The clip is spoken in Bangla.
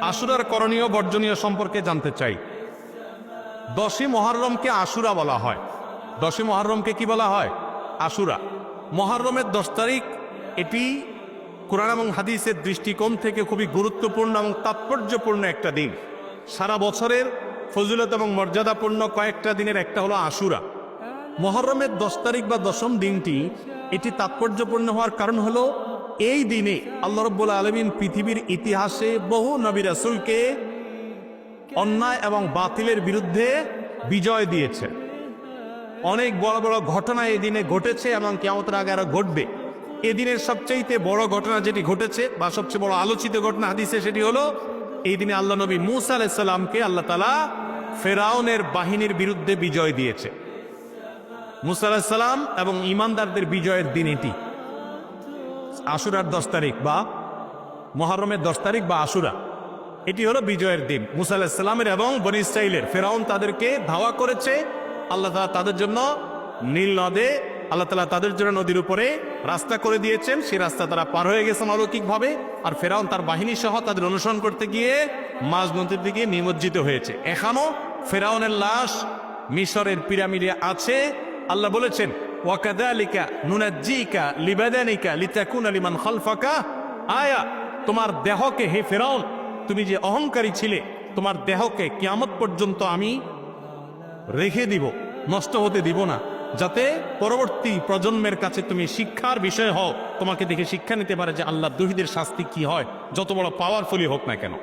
আশুরার করণীয় বর্জনীয় সম্পর্কে জানতে চাই। দশী মহারমকে আশুরা বলা হয়। দশী মহারমকে কি বলা হয়? আশুরা। মহারমের দশ তারিখ এটি কোরআন এবং হাদিসের দৃষ্টিকোণ থেকে খুবই গুরুত্বপূর্ণ এবং তাৎপর্যপূর্ণ একটা দিন। সারা বছরের ফজিলত এবং মর্যাদাপূর্ণ কয়েকটা দিনের একটা হলো আশুরা। মহরমের দশ তারিখ বা দশম দিনটি এটি তাৎপর্যপূর্ণ হওয়ার কারণ হলো, এই দিনে আল্লাহ রব্বুল আলমিন পৃথিবীর ইতিহাসে বহু নবী রাসুলকে অন্যায় এবং বাতিলের বিরুদ্ধে বিজয় দিয়েছে। অনেক বড় বড় ঘটনা এই দিনে ঘটেছে, এবং কেমতের আগে আরও ঘটবে। এদিনের সবচেয়ে বড় ঘটনা যেটি ঘটেছে, বা সবচেয়ে বড় আলোচিত ঘটনা হাদিসে সেটি হলো, এই দিনে আল্লাহ নবী মুসা আলাইসাল্লামকে আল্লাহ তালা ফেরাউনের বাহিনীর বিরুদ্ধে বিজয় দিয়েছে। মুসা আলাহিসাল্লাম এবং ইমানদারদের বিজয়ের দিন এটি। আশুরার দশ তারিখ বা মহরমের দশ তারিখ বা আশুরা। এটি হলো বিজয়ের দিন। মুসা আলাহিসাল্লামের এবং বনি ইসরাইলের ফেরাউন তাদেরকে ধাওয়া করেছে। আল্লাহ তাআলা তাদের জন্য নীল নদে, আল্লাহ তালা তাদের জন্য নদীর উপরে রাস্তা করে দিয়েছেন। সেই রাস্তা তারা পার হয়ে গেছেন অলৌকিকভাবে। আর ফেরাউন তার বাহিনী সহ তাদের অনুসরণ করতে গিয়ে মাঝ নদীর দিকে নিমজ্জিত হয়েছে। এখনও ফেরাউনের লাশ মিশরের পিরামিডে আছে। আল্লাহ বলেছেন ওয়াকাদালিকা নুনাজ্জিকা লিবাদানিকা লিতাকুনা লিমান খালফাকা। আয়া, তোমার দেহকে হে ফেরাউন, তুমি যে অহংকারী ছিলে, তোমার দেহকে কিয়ামত পর্যন্ত আমি রেখে দিব, নষ্ট হতে দিব না, যাতে পরবর্তী প্রজন্মের কাছে তুমি শিক্ষার বিষয় হও। তোমাকে দেখে শিক্ষা নিতে পারে যে আল্লাহ দহিদের শাস্তি কি হয়, যত বড় পাওয়ারফুলি হোক না কেন।